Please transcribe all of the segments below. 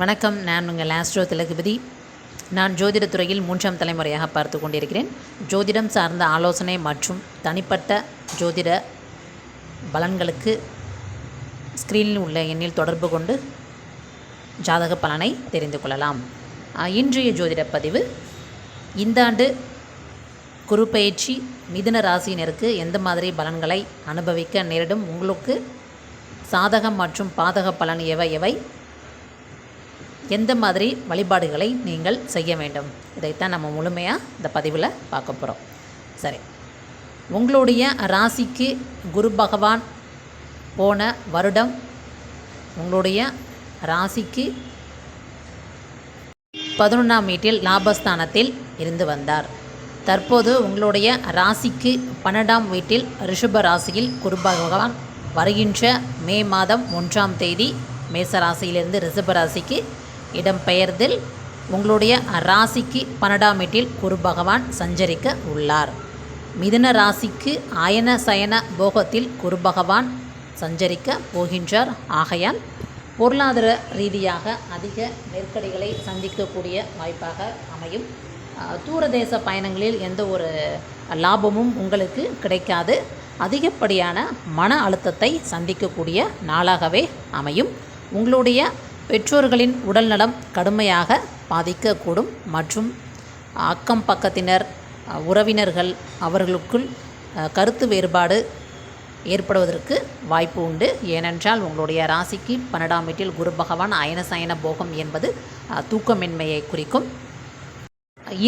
வணக்கம். நான் உங்கள் ஆஸ்ட்ரோ திலகுபதி நான் ஜோதிடத் துறையில் மூன்றாம் தலைமுறையாக பார்த்து கொண்டிருக்கிறேன். ஜோதிடம் சார்ந்த ஆலோசனை மற்றும் தனிப்பட்ட ஜோதிட பலன்களுக்கு ஸ்க்ரீனில் உள்ள எண்ணில் தொடர்பு கொண்டு ஜாதக பலனை தெரிந்து கொள்ளலாம். இன்றைய ஜோதிட பதிவு இந்த ஆண்டு குரு பயிற்சி மிதுன ராசியினருக்கு எந்த மாதிரி பலன்களை அனுபவிக்க நேரிடும் உங்களுக்கு சாதகம் மற்றும் பாதக பலன் எவை எவை எந்த மாதிரி வழிபாடுகளை நீங்கள் செய்ய வேண்டும்? இதைத்தான் நம்ம முழுமையாக இந்த பதிவில் பார்க்க போகிறோம் சரி. உங்களுடைய ராசிக்கு குரு பகவான் போன வருடம் உங்களுடைய ராசிக்கு பதினொன்றாம் வீட்டில் லாபஸ்தானத்தில் இருந்து வந்தார். தற்போது உங்களுடைய ராசிக்கு பன்னெண்டாம் வீட்டில் ரிஷப ராசியில் குரு பகவான் வருகின்ற மே மாதம் ஒன்றாம் தேதி மேச ராசியிலிருந்து ரிஷப ராசிக்கு இடம்பெயர்தில் உங்களுடைய ராசிக்கு பன்னெண்டாம் வீட்டில் குரு பகவான் சஞ்சரிக்க உள்ளார். மிதுன ராசிக்கு அயன சயன போகத்தில் குரு பகவான் சஞ்சரிக்க போகின்றார். ஆகையால் பொருளாதார ரீதியாக அதிக நெருக்கடிகளை சந்திக்கக்கூடிய வாய்ப்பாக அமையும். தூரதேச பயணங்களில் எந்த ஒரு லாபமும் உங்களுக்கு கிடைக்காது. அதிகப்படியான மன அழுத்தத்தை சந்திக்கக்கூடிய நாளாகவே அமையும். உங்களுடைய பெற்றோர்களின் உடல்நலம் கடுமையாக பாதிக்கக்கூடும் மற்றும் அக்கம் பக்கத்தினர் உறவினர்கள் அவர்களுக்குள் கருத்து வேறுபாடு ஏற்படுவதற்கு வாய்ப்பு உண்டு. ஏனென்றால் உங்களுடைய ராசிக்கு பன்னெண்டாம் வீட்டில் குரு பகவான் அயனசயன போகம் என்பது தூக்கமின்மையை குறிக்கும்.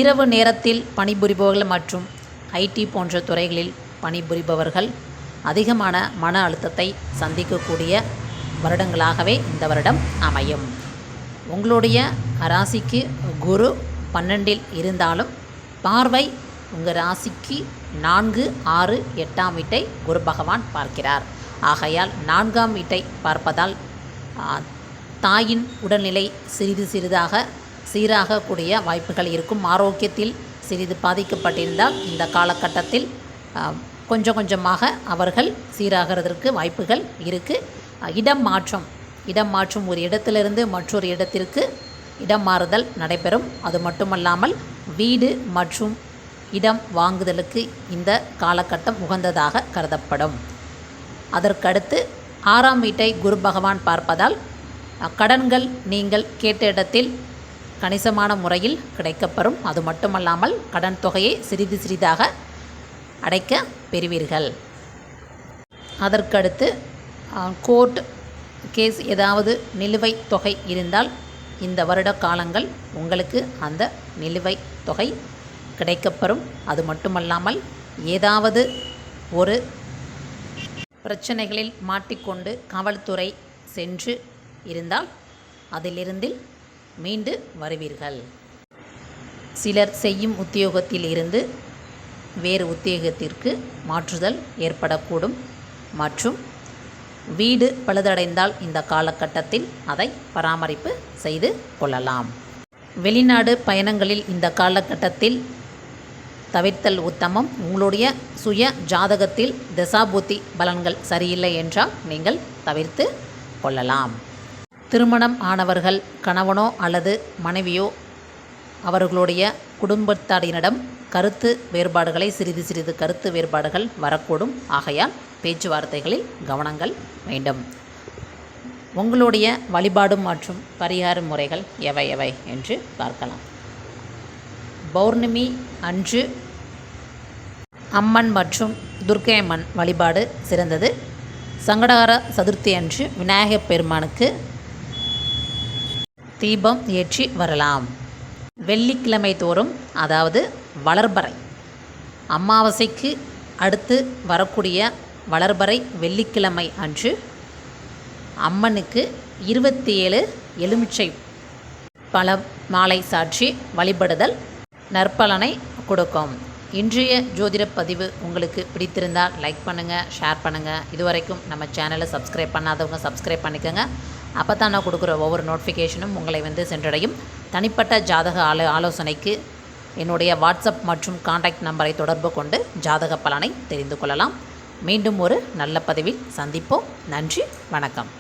இரவு நேரத்தில் பணிபுரிபவர்கள் மற்றும் ஐடி போன்ற துறைகளில் பணிபுரிபவர்கள் அதிகமான மன அழுத்தத்தை சந்திக்கக்கூடிய வருடங்களாகவே இந்த வருடம் அமையும். உங்களுடைய ராசிக்கு குரு பன்னெண்டில் இருந்தாலும் பார்வை உங்கள் ராசிக்கு நான்கு ஆறு எட்டாம் வீட்டை குரு பகவான் பார்க்கிறார். ஆகையால் நான்காம் வீட்டை பார்ப்பதால் தாயின் உடல்நிலை சிறிது சிறிதாக சீராகக்கூடிய வாய்ப்புகள் இருக்கும். ஆரோக்கியத்தில் சிறிது பாதிக்கப்பட்டிருந்தால் இந்த காலகட்டத்தில் கொஞ்சம் கொஞ்சமாக அவர்கள் சீராகிறதற்கு வாய்ப்புகள் இருக்குது இடம் மாற்றம். இடம் மாற்றும் ஒரு இடத்திலிருந்து மற்றொரு இடத்திற்கு இடம் மாறுதல் நடைபெறும். அது மட்டுமல்லாமல் வீடு மற்றும் இடம் வாங்குதலுக்கு இந்த காலகட்டம் உகந்ததாக கருதப்படும். அதற்கடுத்து ஆறாம் வீட்டை குரு பகவான் பார்ப்பதால் கடன்கள் நீங்கள் கேட்ட இடத்தில் கணிசமான முறையில் கிடைக்கப்பெறும். அது மட்டுமல்லாமல் கடன் தொகையை சிறிது சிறிதாக அடைக்க பெறுவீர்கள். அதற்கடுத்து கோர்ட் கேஸ் ஏதாவது நிலுவைத் தொகை இருந்தால் இந்த வருட காலங்கள் உங்களுக்கு அந்த நிலுவைத் தொகை கிடைக்கப்பெறும். அது மட்டுமல்லாமல் ஏதாவது ஒரு பிரச்சனைகளில் மாட்டிக்கொண்டு காவல்துறை சென்று இருந்தால் அதிலிருந்து மீண்டு வருவீர்கள். சிலர் செய்யும் உத்தியோகத்தில் இருந்து வேறு உத்தியோகத்திற்கு மாற்றுதல் ஏற்படக்கூடும். மற்றும் வீடு பழுதடைந்தால் இந்த காலகட்டத்தில் அதை பராமரிப்பு செய்து கொள்ளலாம். வெளிநாடு பயணங்களில் இந்த காலகட்டத்தில் தவிர்த்தல் உத்தமம். உங்களுடைய சுய ஜாதகத்தில் தசாபூத்தி பலன்கள் சரியில்லை என்றால் நீங்கள் தவிர்த்து கொள்ளலாம். திருமணம் ஆனவர்கள் கணவனோ அல்லது மனைவியோ அவர்களுடைய குடும்பத்தாரினிடம் கருத்து வேறுபாடுகளை சிறிது சிறிது கருத்து வேறுபாடுகள் வரக்கூடும். ஆகையால் பேச்சுவார்த்தைகளில் கவனங்கள் வேண்டும். உங்களுடைய வழிபாடு மற்றும் பரிகார முறைகள் எவை எவை என்று பார்க்கலாம். பௌர்ணமி அன்று அம்மன் மற்றும் துர்க்கை அம்மன் வழிபாடு சிறந்தது. சங்கடகர சதுர்த்தி அன்று விநாயகப் பெருமானுக்கு தீபம் ஏற்றி வரலாம். வெள்ளிக்கிழமை தோறும் அதாவது வளர்பறை. அமாவாசைக்கு அடுத்து வரக்கூடிய வளர்பறை வெள்ளிக்கிழமை அன்று அம்மனுக்கு இருபத்தி ஏழு எலுமிச்சை பல மாலை சாற்றி வழிபடுதல் நற்பலனை கொடுக்கும். இன்றைய ஜோதிட பதிவு உங்களுக்கு பிடித்திருந்தால் லைக் பண்ணுங்கள் ஷேர் பண்ணுங்கள் இதுவரைக்கும் நம்ம சேனலை சப்ஸ்கிரைப் பண்ணாதவங்க சப்ஸ்கிரைப் பண்ணிக்கோங்க. அப்போ தான் நான் கொடுக்குற ஒவ்வொரு நோட்டிஃபிகேஷனும் உங்களை வந்து சென்றடையும். தனிப்பட்ட ஜாதக ஆலோ ஆலோசனைக்கு என்னுடைய வாட்ஸ்அப் மற்றும் காண்டாக்ட் நம்பரை தொடர்பு கொண்டு ஜாதக பலனை தெரிந்து கொள்ளலாம். மீண்டும் ஒரு நல்ல பதிவில் சந்திப்போம். நன்றி வணக்கம்.